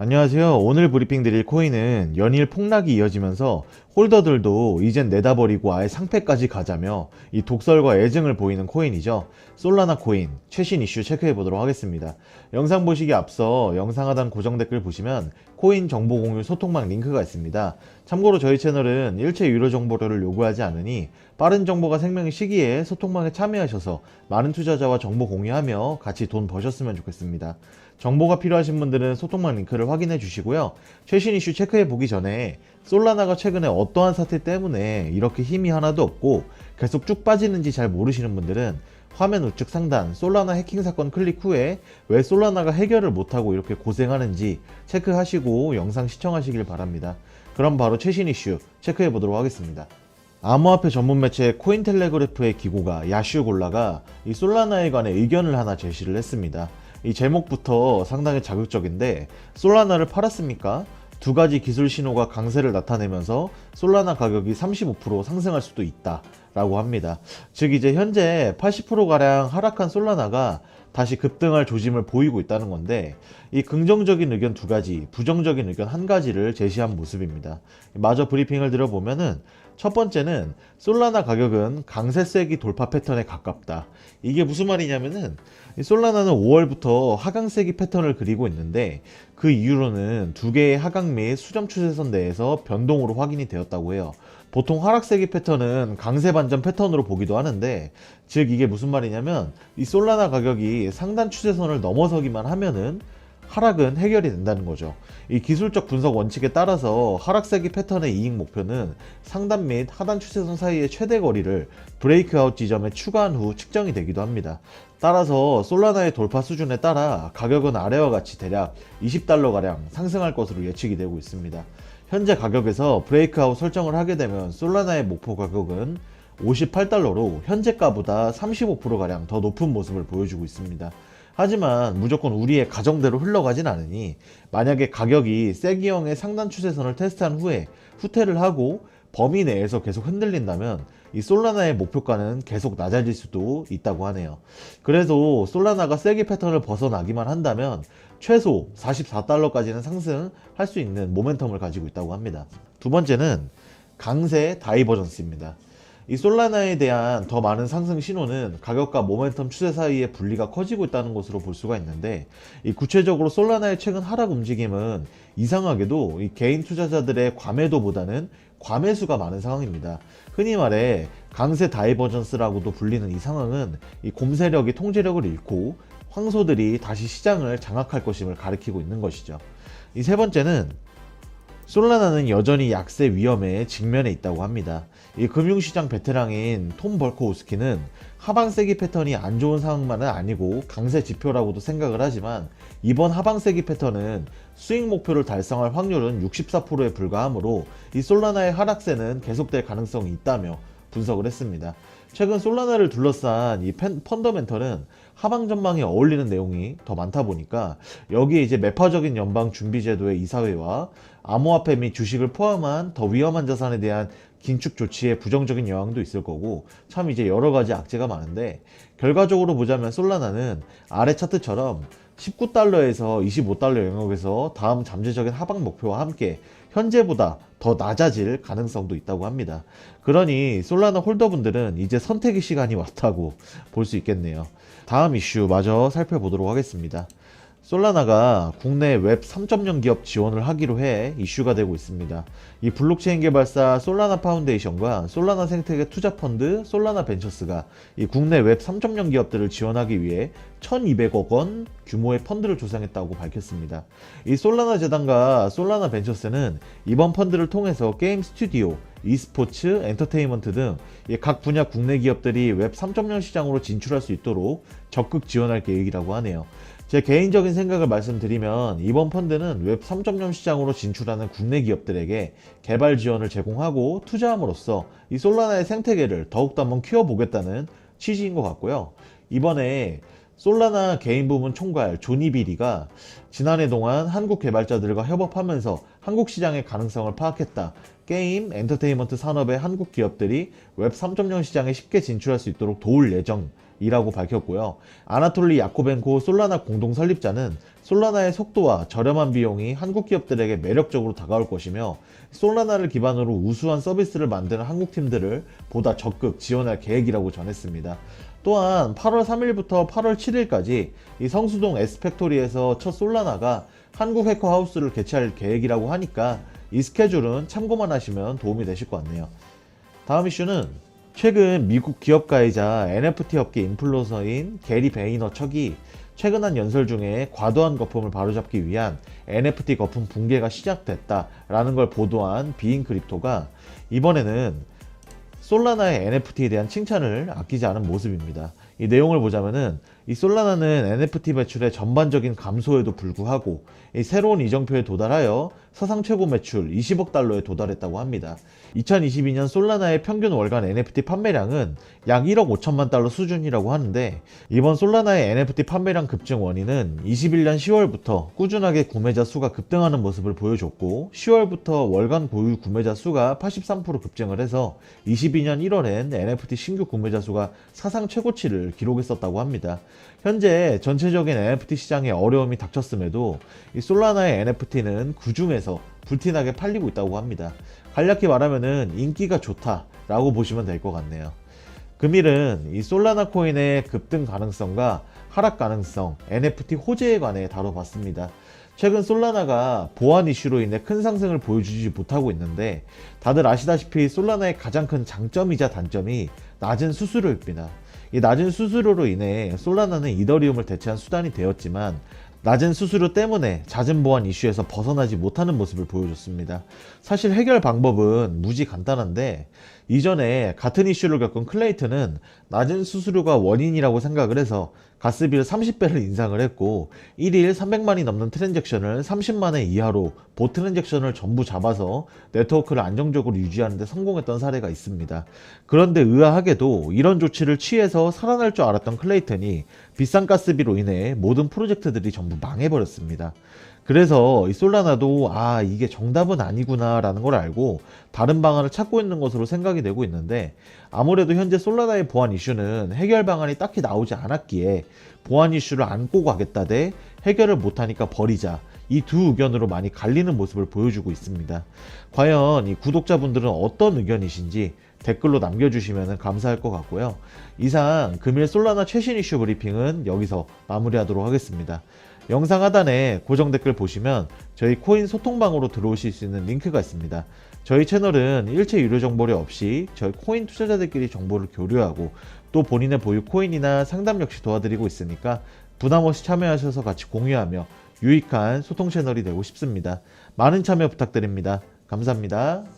안녕하세요. 오늘 브리핑 드릴 코인은 연일 폭락이 이어지면서 홀더들도 이젠 내다버리고 아예 상패까지 가자며 이 독설과 애증을 보이는 코인이죠. 솔라나 코인 최신 이슈 체크해 보도록 하겠습니다. 영상 보시기 앞서 영상 하단 고정 댓글 보시면 코인 정보 공유 소통망 링크가 있습니다. 참고로 저희 채널은 일체 유료 정보를 요구하지 않으니 빠른 정보가 생명의 시기에 소통망에 참여하셔서 많은 투자자와 정보 공유하며 같이 돈 버셨으면 좋겠습니다. 정보가 필요하신 분들은 소통망 링크를 확인해 주시고요. 최신 이슈 체크해 보기 전에 솔라나가 최근에 어떠한 사태 때문에 이렇게 힘이 하나도 없고 계속 쭉 빠지는지 잘 모르시는 분들은 화면 우측 상단 솔라나 해킹 사건 클릭 후에 왜 솔라나가 해결을 못하고 이렇게 고생하는지 체크하시고 영상 시청하시길 바랍니다. 그럼 바로 최신 이슈 체크해 보도록 하겠습니다. 암호화폐 전문 매체 코인텔레그래프의 기고가 야슈 골라가 이 솔라나에 관해 의견을 하나 제시를 했습니다. 이 제목부터 상당히 자극적인데 솔라나를 팔았습니까? 두 가지 기술 신호가 강세를 나타내면서 솔라나 가격이 35% 상승할 수도 있다 라고 합니다. 즉 이제 현재 80%가량 하락한 솔라나가 다시 급등할 조짐을 보이고 있다는 건데 이 긍정적인 의견 두 가지, 부정적인 의견 한 가지를 제시한 모습입니다. 마저 브리핑을 들어보면은 첫 번째는 솔라나 가격은 강세세기 돌파 패턴에 가깝다. 이게 무슨 말이냐면은 이 솔라나는 5월부터 하강세기 패턴을 그리고 있는데 그 이후로는 두 개의 하강 및 수렴 추세선 내에서 변동으로 확인이 되었다고 해요. 보통 하락세기 패턴은 강세 반전 패턴으로 보기도 하는데 즉 이게 무슨 말이냐면 이 솔라나 가격이 상단 추세선을 넘어서기만 하면은 하락은 해결이 된다는 거죠. 이 기술적 분석 원칙에 따라서 하락세기 패턴의 이익 목표는 상단 및 하단 추세선 사이의 최대 거리를 브레이크아웃 지점에 추가한 후 측정이 되기도 합니다. 따라서 솔라나의 돌파 수준에 따라 가격은 아래와 같이 대략 20달러가량 상승할 것으로 예측이 되고 있습니다. 현재 가격에서 브레이크아웃 설정을 하게 되면 솔라나의 목표 가격은 58달러로 현재가보다 35%가량 더 높은 모습을 보여주고 있습니다. 하지만 무조건 우리의 가정대로 흘러가진 않으니 만약에 가격이 세기형의 상단 추세선을 테스트한 후에 후퇴를 하고 범위 내에서 계속 흔들린다면 이 솔라나의 목표가는 계속 낮아질 수도 있다고 하네요. 그래도 솔라나가 세기 패턴을 벗어나기만 한다면 최소 44달러까지는 상승할 수 있는 모멘텀을 가지고 있다고 합니다. 두 번째는 강세 다이버전스입니다. 이 솔라나에 대한 더 많은 상승 신호는 가격과 모멘텀 추세 사이의 분리가 커지고 있다는 것으로 볼 수가 있는데 이 구체적으로 솔라나의 최근 하락 움직임은 이상하게도 이 개인 투자자들의 과매도보다는 과매수가 많은 상황입니다. 흔히 말해 강세 다이버전스라고도 불리는 이 상황은 이 곰세력이 통제력을 잃고 황소들이 다시 시장을 장악할 것임을 가리키고 있는 것이죠. 이 세 번째는 솔라나는 여전히 약세 위험에 직면해 있다고 합니다. 이 금융시장 베테랑인 톰 벌코우스키는 하방세기 패턴이 안 좋은 상황만은 아니고 강세 지표라고도 생각을 하지만 이번 하방세기 패턴은 수익 목표를 달성할 확률은 64%에 불과하므로 이 솔라나의 하락세는 계속될 가능성이 있다며 분석을 했습니다. 최근 솔라나를 둘러싼 이 팬- 펀더멘털은 하방 전망에 어울리는 내용이 더 많다 보니까 여기에 이제 매파적인 연방 준비 제도의 이사회와 암호화폐 및 주식을 포함한 더 위험한 자산에 대한 긴축 조치에 부정적인 영향도 있을 거고 참 이제 여러 가지 악재가 많은데 결과적으로 보자면 솔라나는 아래 차트처럼 19달러에서 25달러 영역에서 다음 잠재적인 하방 목표와 함께 현재보다 더 낮아질 가능성도 있다고 합니다. 그러니 솔라나 홀더분들은 이제 선택의 시간이 왔다고 볼 수 있겠네요. 다음 이슈 마저 살펴보도록 하겠습니다. 솔라나가 국내 웹 3.0 기업 지원을 하기로 해 이슈가 되고 있습니다. 이 블록체인 개발사 솔라나 파운데이션과 솔라나 생태계 투자 펀드 솔라나 벤처스가 이 국내 웹 3.0 기업들을 지원하기 위해 1,200억 원 규모의 펀드를 조성했다고 밝혔습니다. 이 솔라나 재단과 솔라나 벤처스는 이번 펀드를 통해서 게임 스튜디오, e스포츠, 엔터테인먼트 등 각 분야 국내 기업들이 웹 3.0 시장으로 진출할 수 있도록 적극 지원할 계획이라고 하네요. 제 개인적인 생각을 말씀드리면 이번 펀드는 웹 3.0 시장으로 진출하는 국내 기업들에게 개발 지원을 제공하고 투자함으로써 이 솔라나의 생태계를 더욱더 한번 키워보겠다는 취지인 것 같고요. 이번에 솔라나 개인 부문 총괄 조니 비리가 지난해 동안 한국 개발자들과 협업하면서 한국 시장의 가능성을 파악했다. 게임, 엔터테인먼트 산업의 한국 기업들이 웹 3.0 시장에 쉽게 진출할 수 있도록 도울 예정 이라고 밝혔고요. 아나톨리 야코벤코 솔라나 공동 설립자는 솔라나의 속도와 저렴한 비용이 한국 기업들에게 매력적으로 다가올 것이며 솔라나를 기반으로 우수한 서비스를 만드는 한국 팀들을 보다 적극 지원할 계획이라고 전했습니다. 또한 8월 3일부터 8월 7일까지 이 성수동 에스팩토리에서 첫 솔라나가 한국 해커 하우스를 개최할 계획이라고 하니까 이 스케줄은 참고만 하시면 도움이 되실 것 같네요. 다음 이슈는 최근 미국 기업가이자 NFT 업계 인플루언서인 게리 베이너척이 최근 한 연설 중에 과도한 거품을 바로잡기 위한 NFT 거품 붕괴가 시작됐다라는 걸 보도한 비인 크립토가 이번에는 솔라나의 NFT에 대한 칭찬을 아끼지 않은 모습입니다. 이 내용을 보자면은 이 솔라나는 NFT 매출의 전반적인 감소에도 불구하고 이 새로운 이정표에 도달하여 사상 최고 매출 20억 달러에 도달했다고 합니다. 2022년 솔라나의 평균 월간 NFT 판매량은 약 1억 5천만 달러 수준이라고 하는데 이번 솔라나의 NFT 판매량 급증 원인은 21년 10월부터 꾸준하게 구매자 수가 급등하는 모습을 보여줬고 10월부터 월간 고유 구매자 수가 83% 급증을 해서 22년 1월엔 NFT 신규 구매자 수가 사상 최고치를 기록했었다고 합니다. 현재 전체적인 NFT 시장에 어려움이 닥쳤음에도 이 솔라나의 NFT는 그 중에서 불티나게 팔리고 있다고 합니다. 간략히 말하면은 인기가 좋다라고 보시면 될 것 같네요. 금일은 이 솔라나 코인의 급등 가능성과 하락 가능성, NFT 호재에 관해 다뤄봤습니다. 최근 솔라나가 보안 이슈로 인해 큰 상승을 보여주지 못하고 있는데 다들 아시다시피 솔라나의 가장 큰 장점이자 단점이 낮은 수수료입니다. 이 낮은 수수료로 인해 솔라나는 이더리움을 대체한 수단이 되었지만 낮은 수수료 때문에 잦은 보안 이슈에서 벗어나지 못하는 모습을 보여줬습니다. 사실 해결 방법은 무지 간단한데 이전에 같은 이슈를 겪은 클레이트는 낮은 수수료가 원인이라고 생각을 해서 가스비를 30배를 인상을 했고 1일 300만이 넘는 트랜잭션을 30만회 이하로 보 트랜잭션을 전부 잡아서 네트워크를 안정적으로 유지하는 데 성공했던 사례가 있습니다. 그런데 의아하게도 이런 조치를 취해서 살아날 줄 알았던 클레이튼이 비싼 가스비로 인해 모든 프로젝트들이 전부 망해버렸습니다. 그래서 이 솔라나도 아 이게 정답은 아니구나 라는 걸 알고 다른 방안을 찾고 있는 것으로 생각이 되고 있는데 아무래도 현재 솔라나의 보안 이슈는 해결 방안이 딱히 나오지 않았기에 보안 이슈를 안고 가겠다 대 해결을 못하니까 버리자 이 두 의견으로 많이 갈리는 모습을 보여주고 있습니다. 과연 이 구독자분들은 어떤 의견이신지 댓글로 남겨주시면 감사할 것 같고요. 이상 금일 솔라나 최신 이슈 브리핑은 여기서 마무리하도록 하겠습니다. 영상 하단에 고정 댓글 보시면 저희 코인 소통방으로 들어오실 수 있는 링크가 있습니다. 저희 채널은 일체 유료 정보료 없이 저희 코인 투자자들끼리 정보를 교류하고 또 본인의 보유 코인이나 상담 역시 도와드리고 있으니까 부담 없이 참여하셔서 같이 공유하며 유익한 소통 채널이 되고 싶습니다. 많은 참여 부탁드립니다. 감사합니다.